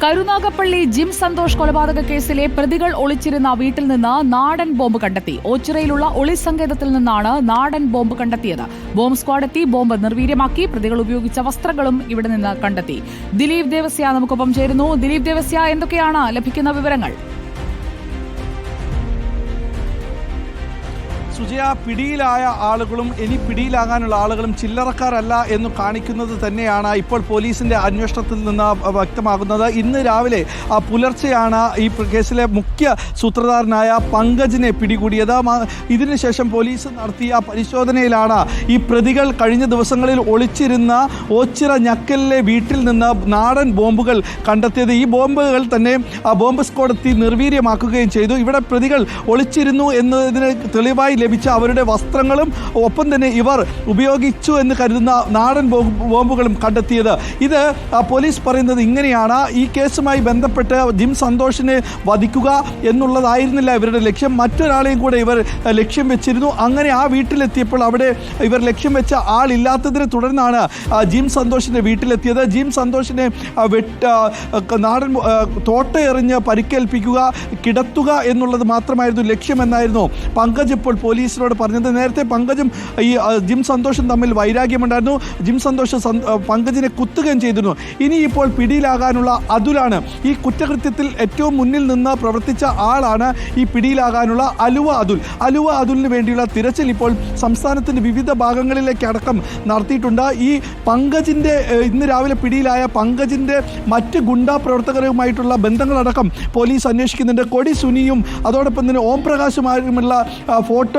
Karunagappally gym Santhosh കൊലപാതക കേസിലെ പ്രതികൾ ഒളിച്ചിരുന്ന വീട്ടിൽ നിന്ന് നാടൻ ബോംബ് കണ്ടെത്തി. ഓച്ചിറയിലുള്ള ഒളി സങ്കേതത്തിൽ നിന്നാണ് നാടൻ ബോംബ് കണ്ടെത്തിയത്. ബോംബ് സ്ക്വാഡ് എത്തി ബോംബ് നിർവീര്യമാക്കി പ്രതികൾ ഉപയോഗിച്ച വസ്ത്രങ്ങളും ഇവിടെ നിന്ന് കണ്ടെത്തി. ദിലീപ് ദേവസ്യ നമുക്കൊപ്പം ചേരുന്നു. ദിലീപ് ദേവസ്യ എന്തൊക്കെയാണ്? ലഭിക്കുന്ന വിവരങ്ങൾ. സുജയ പിടിയിലായ ആളുകളും ഇനി പിടിയിലാകാനുള്ള ആളുകളും ചില്ലറക്കാരല്ല എന്ന് കാണിക്കുന്നത് തന്നെയാണ് ഇപ്പോൾ പോലീസിന്റെ അന്വേഷണത്തിൽ നിന്ന് വ്യക്തമാകുന്നത്. ഇന്ന് രാവിലെ പുലർച്ചെയാണ് ഈ കേസിലെ മുഖ്യ സൂത്രധാരനായ പങ്കജിനെ പിടികൂടിയത്. ഇതിനുശേഷം പോലീസ് നടത്തിയ പരിശോധനയിലാണ് ഈ പ്രതികൾ കഴിഞ്ഞ ദിവസങ്ങളിൽ ഒളിച്ചിരുന്ന ഓച്ചിറ ഞക്കലിലെ വീട്ടിൽ നിന്ന് നാടൻ ബോംബുകൾ കണ്ടെത്തിയത്. ഈ ബോംബുകൾ തന്നെ ബോംബ് സ്ക്വാഡ് എത്തി നിർവീര്യമാക്കുകയും ചെയ്തു. ഇവിടെ പ്രതികൾ ഒളിച്ചിരുന്നു എന്നതിന് തെളിവായി ലഭിച്ച അവരുടെ വസ്ത്രങ്ങളും ഒപ്പം തന്നെ ഇവർ ഉപയോഗിച്ചു എന്ന് കരുതുന്ന നാടൻ ബോംബുകളും കണ്ടെത്തിയത്. ഇത് പോലീസ് പറയുന്നത് ഇങ്ങനെയാണ്. ഈ കേസുമായി ബന്ധപ്പെട്ട് ജിം സന്തോഷിനെ വധിക്കുക എന്നുള്ളതായിരുന്നില്ല ഇവരുടെ ലക്ഷ്യം. മറ്റൊരാളെയും കൂടെ ഇവർ ലക്ഷ്യം വെച്ചിരുന്നു. അങ്ങനെ ആ വീട്ടിലെത്തിയപ്പോൾ അവിടെ ഇവർ ലക്ഷ്യം വെച്ച ആളില്ലാത്തതിനെ തുടർന്നാണ് ജിം സന്തോഷിന്റെ വീട്ടിലെത്തിയത്. ജിം സന്തോഷിനെ വെട്ട നാടൻ തോട്ടയെറിഞ്ഞ് പരിക്കേൽപ്പിക്കുക കിടത്തുക എന്നുള്ളത് മാത്രമായിരുന്നു ലക്ഷ്യമെന്നായിരുന്നു. പങ്കജ് ഇപ്പോൾ പോലീസിനോട് പറഞ്ഞത് നേരത്തെ പങ്കജും ഈ ജിം സന്തോഷും തമ്മിൽ വൈരാഗ്യമുണ്ടായിരുന്നു. ജിം സന്തോഷ് പങ്കജിനെ കുത്തുകയും ചെയ്തിരുന്നു. ഇനി ഇപ്പോൾ പിടിയിലാകാനുള്ള അതുലാണ്. ഈ കുറ്റകൃത്യത്തിൽ ഏറ്റവും മുന്നിൽ നിന്ന് പ്രവർത്തിച്ച ആളാണ് ഈ പിടിയിലാകാനുള്ള അലുവ അതുൽ. അലുവ അതുലിന് വേണ്ടിയുള്ള തിരച്ചിൽ ഇപ്പോൾ സംസ്ഥാനത്തിന്റെ വിവിധ ഭാഗങ്ങളിലേക്ക് അടക്കം നടത്തിയിട്ടുണ്ട്. ഈ പങ്കജിന്റെ ഇന്ന് രാവിലെ പിടിയിലായ പങ്കജിന്റെ മറ്റ് ഗുണ്ടാ പ്രവർത്തകരുമായിട്ടുള്ള ബന്ധങ്ങളടക്കം പോലീസ് അന്വേഷിക്കുന്നുണ്ട്. കൊടി സുനിയും അതോടൊപ്പം തന്നെ ഓം പ്രകാശുമായുമുള്ള ആ,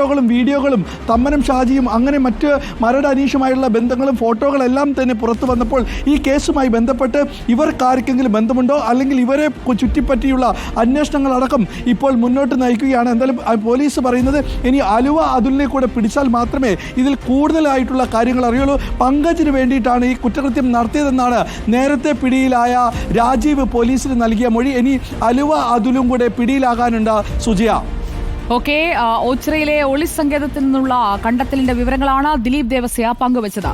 ഫോട്ടോകളും വീഡിയോകളും തമ്മനും ഷാജിയും അങ്ങനെ മറ്റ് മരട് അനീഷുമായുള്ള ബന്ധങ്ങളും ഫോട്ടോകളെല്ലാം തന്നെ പുറത്തു വന്നപ്പോൾ ഈ കേസുമായി ബന്ധപ്പെട്ട് ഇവർക്ക് ആർക്കെങ്കിലും ബന്ധമുണ്ടോ? അല്ലെങ്കിൽ ഇവരെ ചുറ്റിപ്പറ്റിയുള്ള അന്വേഷണങ്ങളടക്കം ഇപ്പോൾ മുന്നോട്ട് നയിക്കുകയാണ്. എന്തായാലും പോലീസ് പറയുന്നത് ഇനി അലുവ അതുലിനെ കൂടെ പിടിച്ചാൽ മാത്രമേ ഇതിൽ കൂടുതലായിട്ടുള്ള കാര്യങ്ങൾ അറിയുള്ളൂ. പങ്കജിന് വേണ്ടിയിട്ടാണ് ഈ കുറ്റകൃത്യം നടത്തിയതെന്നാണ് നേരത്തെ പിടിയിലായ രാജീവ് പോലീസിന് നൽകിയ മൊഴി. ഇനി അലുവ അതുലും കൂടെ പിടിയിലാകാനുണ്ട് സുജിയ. ഓക്കെ ഓച്ചിറയിലെ ഒളി സങ്കേതത്തിൽ നിന്നുള്ള കണ്ടെത്തലിന്റെ വിവരങ്ങളാണ് ദിലീപ് ദേവസ്യ പങ്കുവച്ചത്.